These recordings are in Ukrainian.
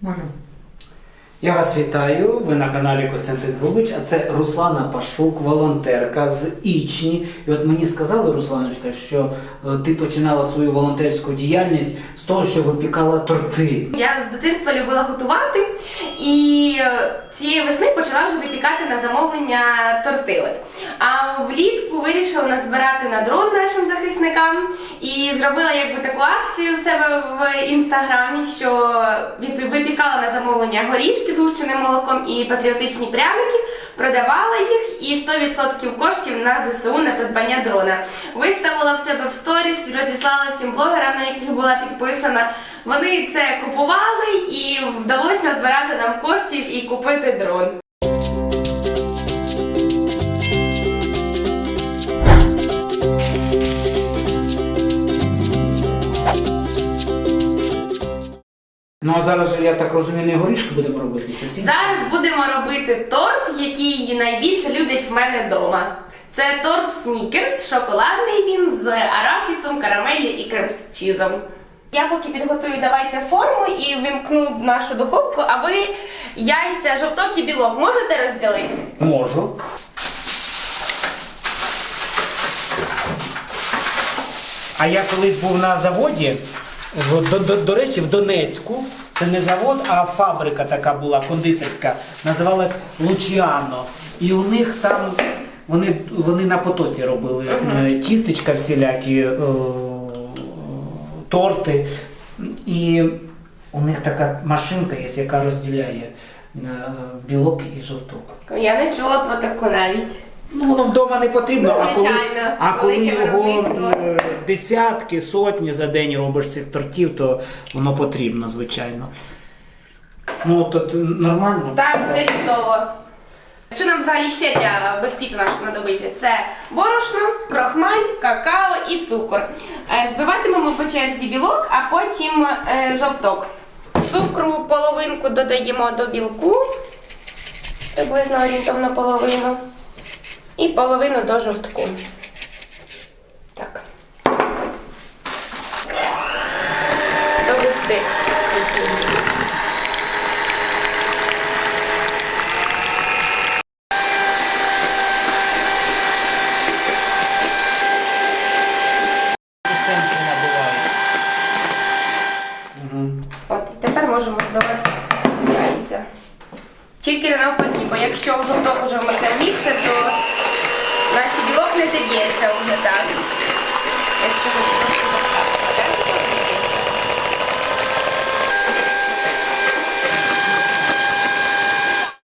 Можна. Я вас вітаю. Ви на каналі Костянтин Грубич, а це Руслана Пашук, волонтерка з Ічні. І от мені сказали, Русланочка, що е, ти починала свою волонтерську діяльність з того, що випікала торти. Я з дитинства любила готувати і е, цієї весни почала вже випікати на замовлення торти. От. А влітку вирішила назбирати на дрон нашим захисникам і зробила якби таку акцію в себе в інстаграмі, що вип- випікала на замовлення горішки з гущеним молоком і патріотичні пряники, продавала їх і 100% коштів на ЗСУ на придбання дрона. Виставила в себе в сторіс, розіслала всім блогерам, на яких була підписана. Вони це купували і вдалося назбирати нам коштів і купити дрон. Ну а зараз же, я так розумію, не горішки будемо робити чи сі? Зараз будемо робити торт, який найбільше люблять в мене вдома. Це торт Снікерс, шоколадний він з арахісом, карамеллю і крем-чізом. Я поки підготую давайте форму і вимкну нашу духовку, а ви яйця, жовток і білок можете розділити? Можу. А я колись був на заводі, до, до, до речі, в Донецьку. Це не завод, а фабрика така була кондитерська. Називалась Лучіано. І у них там вони, вони на потоці робили е, тістечка всілякі, е, торти. І у них така машинка є, яка розділяє е, білок і жовток. Я не чула про таку навіть. Ну, воно вдома не потрібно, Ну, а коли, а коли його е, десятки, сотні за день робиш цих тортів, то воно потрібно, звичайно. Ну, то нормально. Так, все чудово. Що нам взагалі ще для безпіту нашого знадобиться? Це борошно, крохмаль, какао і цукор. Е, Збиватимемо по черзі білок, а потім е, жовток. Цукру половинку додаємо до білку, приблизно орієнтовно половину. І половину до жовтку. Так. До густих. Консистенцію набиває. Угу. От, і тепер можемо збивати яйця. Тільки не навпаки, бо якщо в жовток вже вмикнемо міксер, то наш білок не зіб'ється вже так. Якщо ми ще трошки жовтка покладемо, то зіб'ється.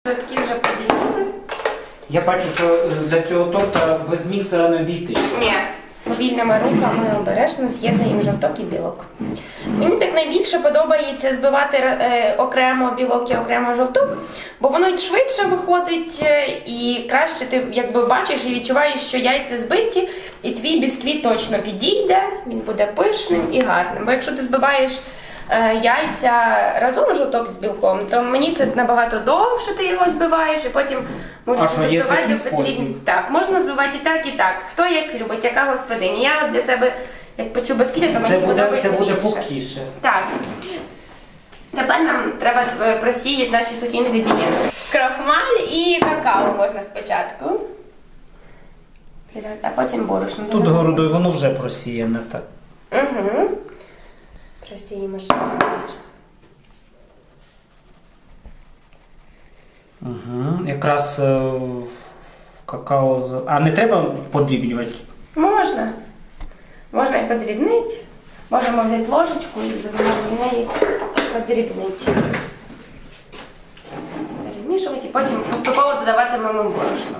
Жовтки вже поділили. Я бачу, що для цього торта без міксера не обійтись. Ні. Вільними руками обережно з'єднуємо жовток і білок. Мені так найбільше подобається збивати е, окремо білок і окремо жовток, бо воно й швидше виходить, е, і краще ти якби бачиш і відчуваєш, що яйця збиті, і твій бісквіт точно підійде, він буде пишним і гарним. Бо якщо ти збиваєш яйця разом жовток з білком, то мені це набагато довше ти його збиваєш, і потім можеш А що, є збивати такий спосіб? так, можна збивати і так, і так. Хто як любить, яка господиня. Я от для себе, як печу бісквіти, то Це мені буде, подобається це буде більше. пухкіше. Так. Тепер нам треба е, просіяти наші сухі інгредієнти. Крохмаль і какао можна спочатку. А потім борошно. Тут городою воно вже просіяне так. Угу. Просіємо ще раз. Угу. Якраз е, какао. з- А не треба подрібнювати? Можна. Можна і подрібнити. Можемо взяти ложечку і в неї подрібнити. Перемішувати і потім поступово додаватимемо борошно.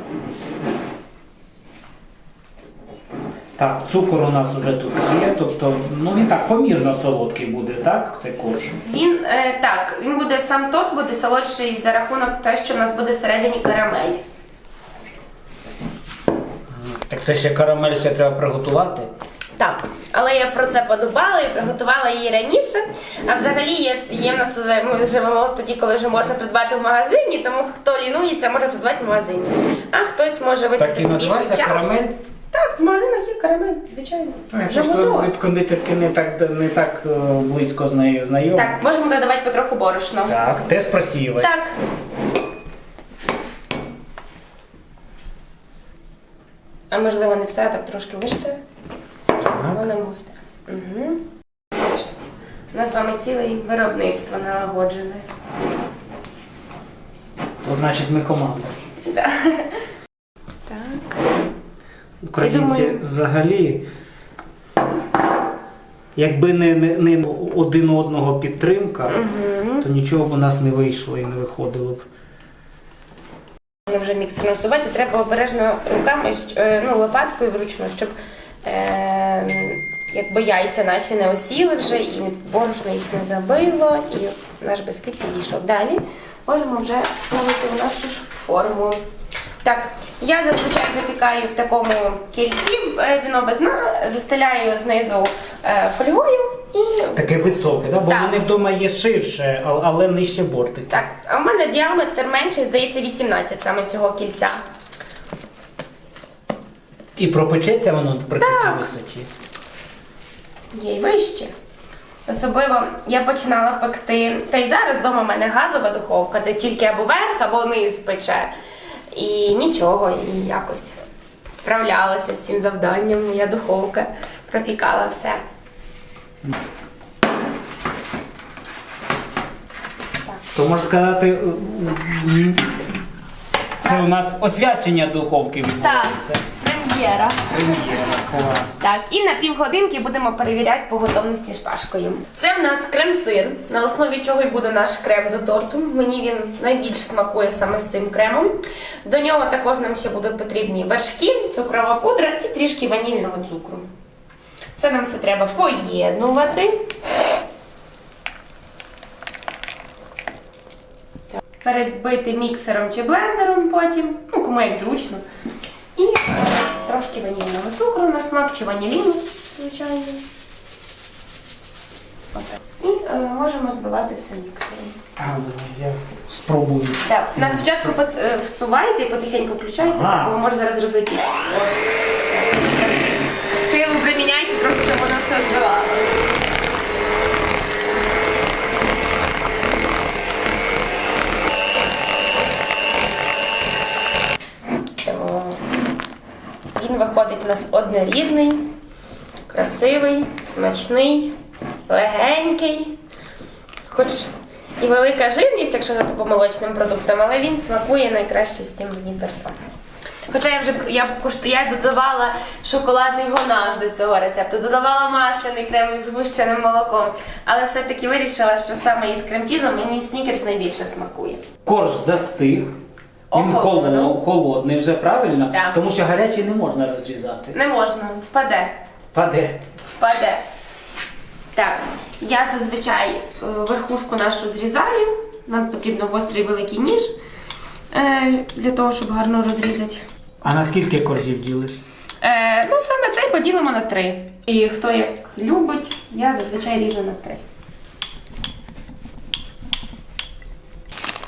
Так, цукор у нас вже тут є, тобто, ну він так помірно солодкий буде, так? Цей корж. Він е, так, він буде сам торт буде солодший за рахунок того, що в нас буде всередині карамель. Так це ще карамель ще треба приготувати. Так, але я про це подумала і приготувала її раніше. А взагалі є, є в нас уже, ми живемо тоді, коли вже можна придбати в магазині, тому хто лінується, може придбати в магазині. А хтось може Так і витратити більше називається часу. карамель. Так, в магазинах є карамель, звичайно. Я Вже просто готова. від кондитерки не так, не так е, близько з нею знайомий. Так, можемо додавати потроху борошна. Так, теж просіювати. Так. А можливо не все, так трошки лиште. Так. Воно густе. Угу. У нас з вами ціле виробництво налагоджене. То значить ми команда. Да. Українці думаю- взагалі, якби не, не, не один одного підтримка, то нічого б у нас не вийшло і не виходило б. Вже міксерно всувати, треба обережно руками, е, ну, лопаткою вручну, щоб е, якби яйця наші не осіли вже, і борошно їх не забило, і наш бисквіт підійшов. Далі можемо вже ставити в нашу форму. Так, я зазвичай запікаю в такому кільці, е, віно без дна, застеляю знизу е, фольгою і Таке високе, да? бо Так. в мене вдома є ширше, а- але нижче бортики. так. А в мене діаметр менший, здається, 18 саме цього кільця. І пропечеться воно при Так. такій висоті. Є й вище. Особливо я починала пекти, та й зараз вдома в мене газова духовка, де тільки або верх, або низ пече. І нічого, і якось справлялася з цим завданням. Моя духовка пропікала все. То можна сказати, це у нас освячення духовки відбувається. Прем'єра. Прем'єра, клас. Так, і на півгодинки будемо перевіряти по готовності шпажкою. Це в нас крем-сир, на основі чого й буде наш крем до торту. Мені він найбільш смакує саме з цим кремом. До нього також нам ще будуть потрібні вершки, цукрова пудра і трішки ванільного цукру. Це нам все треба поєднувати. Перебити міксером чи блендером потім, ну кому як зручно. І трошки ванільного цукру на смак чи ваніліну, звичайно. Отак. І е, можемо збивати все міксером. А, давай, я спробую. Так, на спочатку пот- е, всувайте і потихеньку включайте, Ага. бо може зараз розлетітися. Силу приміняйте, трохи, щоб воно все збивало. Тому Він виходить у нас однорідний, красивий, смачний, легенький. Хоч і велика жирність, якщо за по молочним продуктам, але він смакує найкраще з цим торта. Хоча я вже я кушту, я додавала шоколадний гонаж до цього рецепту, додавала масляний крем із згущеним молоком, але все-таки вирішила, що саме із крем-чізом мені снікерс найбільше смакує. Корж застиг. Він Охолоно. холодний, холодний вже правильно, Так. тому що гарячий не можна розрізати. Не можна, впаде. Паде. Впаде. Так, я зазвичай е, верхушку нашу зрізаю. Нам потрібно гострий великий ніж е, для того, щоб гарно розрізати. А на скільки коржів ділиш? Е, ну, саме цей поділимо на три. І хто як любить, я зазвичай ріжу на три.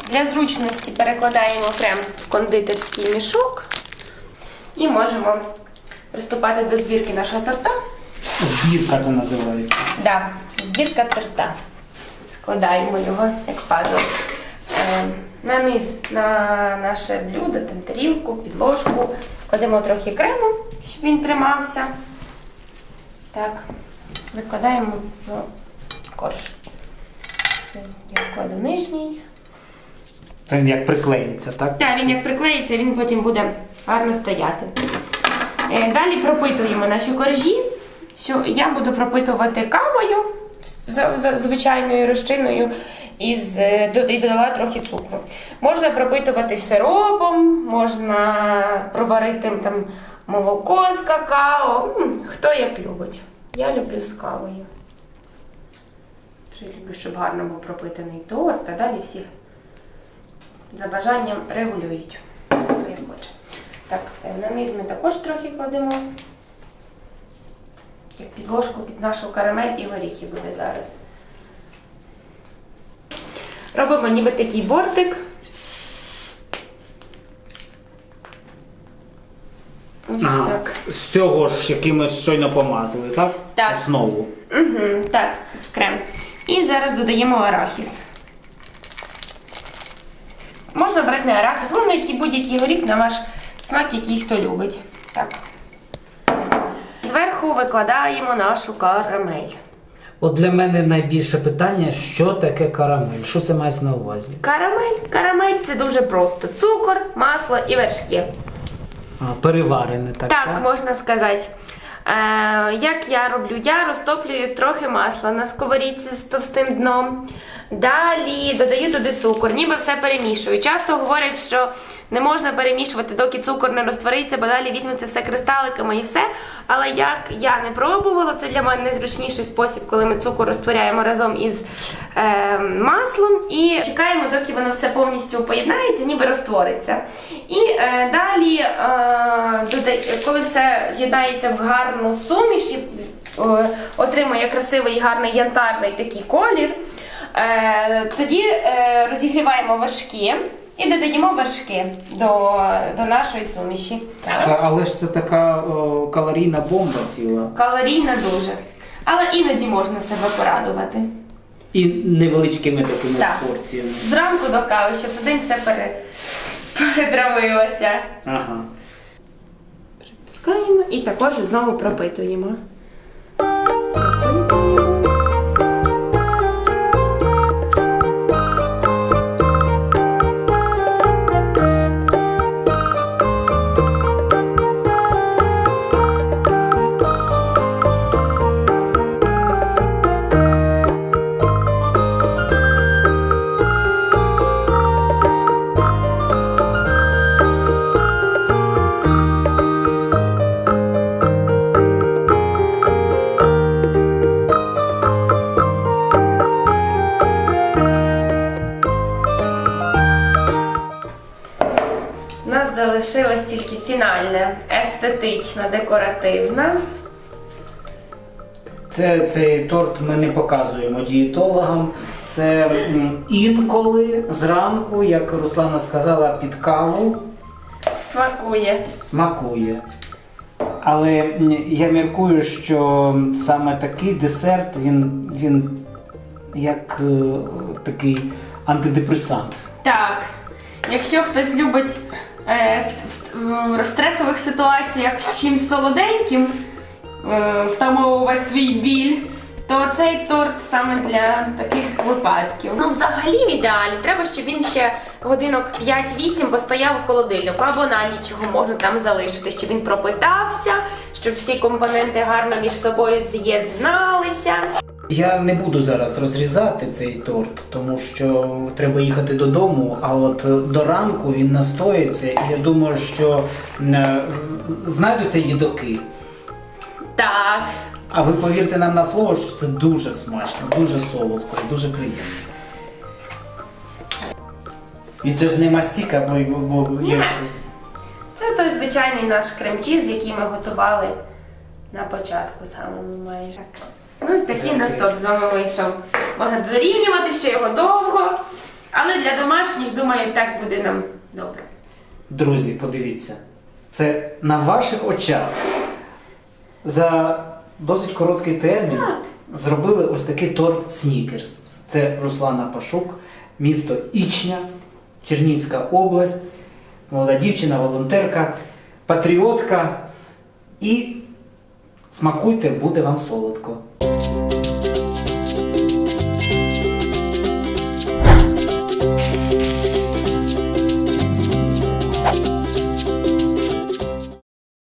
Для зручності перекладаємо крем в кондитерський мішок і можемо приступати до збірки нашого торта. Збірка це називається. Да, збірка торта. Складаємо його як пазл. Е, на низ на наше блюдо, там тарілку, підложку. Кладемо трохи крему, щоб він тримався. Так, викладаємо в корж. Я кладу нижній. Це він як приклеїться, так? Так, він як приклеїться, він потім буде гарно стояти. Е, Далі пропитуємо наші коржі. Що я буду пропитувати кавою звичайною розчиною е, і додала трохи цукру. Можна пропитувати сиропом, можна проварити там молоко з какао. Хто як любить. Я люблю з кавою. Я люблю, щоб гарно був пропитаний торт, а далі всі за бажанням регулюють, хто як хоче. Так, е, на низ ми також трохи кладемо. Як підложку під нашу карамель і горіхи буде зараз. Робимо ніби такий бортик. Ось Ага. так. З цього ж якимось щойно помазали, так? Так. Основу. Угу, так, крем. І зараз додаємо арахіс. Можна брати не арахіс, можна який будь-який горіх на ваш смак, який хто любить. Так. Зверху викладаємо нашу карамель. От для мене найбільше питання, що таке карамель? Що це мається на увазі? Карамель. Карамель це дуже просто. Цукор, масло і вершки. А, переварене так. Так, можна сказати. Е, як я роблю? Я розтоплюю трохи масла на сковорідці з товстим дном. Далі додаю туди цукор, ніби все перемішую. Часто говорять, що не можна перемішувати, доки цукор не розтвориться, бо далі візьметься все кристаликами і все. Але як я не пробувала, це для мене найзручніший спосіб, коли ми цукор розтворяємо разом із е, маслом і чекаємо, доки воно все повністю поєднається, ніби розтвориться. І е, далі, е, додай- коли все з'єднається в гарну суміш і е, отримує красивий гарний янтарний такий колір, тоді е, розігріваємо вершки і додаємо вершки до, до нашої суміші. Так. але ж це така о, калорійна бомба ціла. Калорійна дуже. Але іноді можна себе порадувати. І невеличкими такими Так. порціями. Зранку до кави, щоб за день все пере... перетравилося. Ага. Пускаємо і також знову пропитуємо. Нас залишилась тільки фінальне, естетична, декоративна. Це, цей торт ми не показуємо дієтологам. Це інколи зранку, як Руслана сказала, під каву Смакує. смакує. Але я міркую, що саме такий десерт, він, він як е, такий антидепресант. Так. Якщо хтось любить в- в стресових ситуаціях з чимсь солоденьким е, втамовувати свій біль, то цей торт саме для таких випадків. Ну, взагалі, в ідеалі треба, щоб він ще годинок 5-8 постояв в холодильнику, або на ніч його можна там залишити, щоб він пропитався, щоб всі компоненти гарно між собою з'єдналися. Я не буду зараз розрізати цей торт, тому що треба їхати додому, а от до ранку він настоїться, і я думаю, що е, знайдуться їдоки. Так. А ви повірте нам на слово, що це дуже смачно, дуже солодко і дуже приємно. І це ж не мастіка, бо, бо, бо є щось. Це той звичайний наш крем-чіз, який ми готували на початку самому майже. Ну і такий у нас з вами вийшов. Можна дорівнювати ще його довго, але для домашніх, думаю, так буде нам добре. Друзі, подивіться, це на ваших очах за досить короткий термін зробили ось такий торт Снікерс. Це Руслана Пашук, місто Ічня, Чернівська область, молода дівчина, волонтерка, патріотка. І смакуйте, буде вам солодко.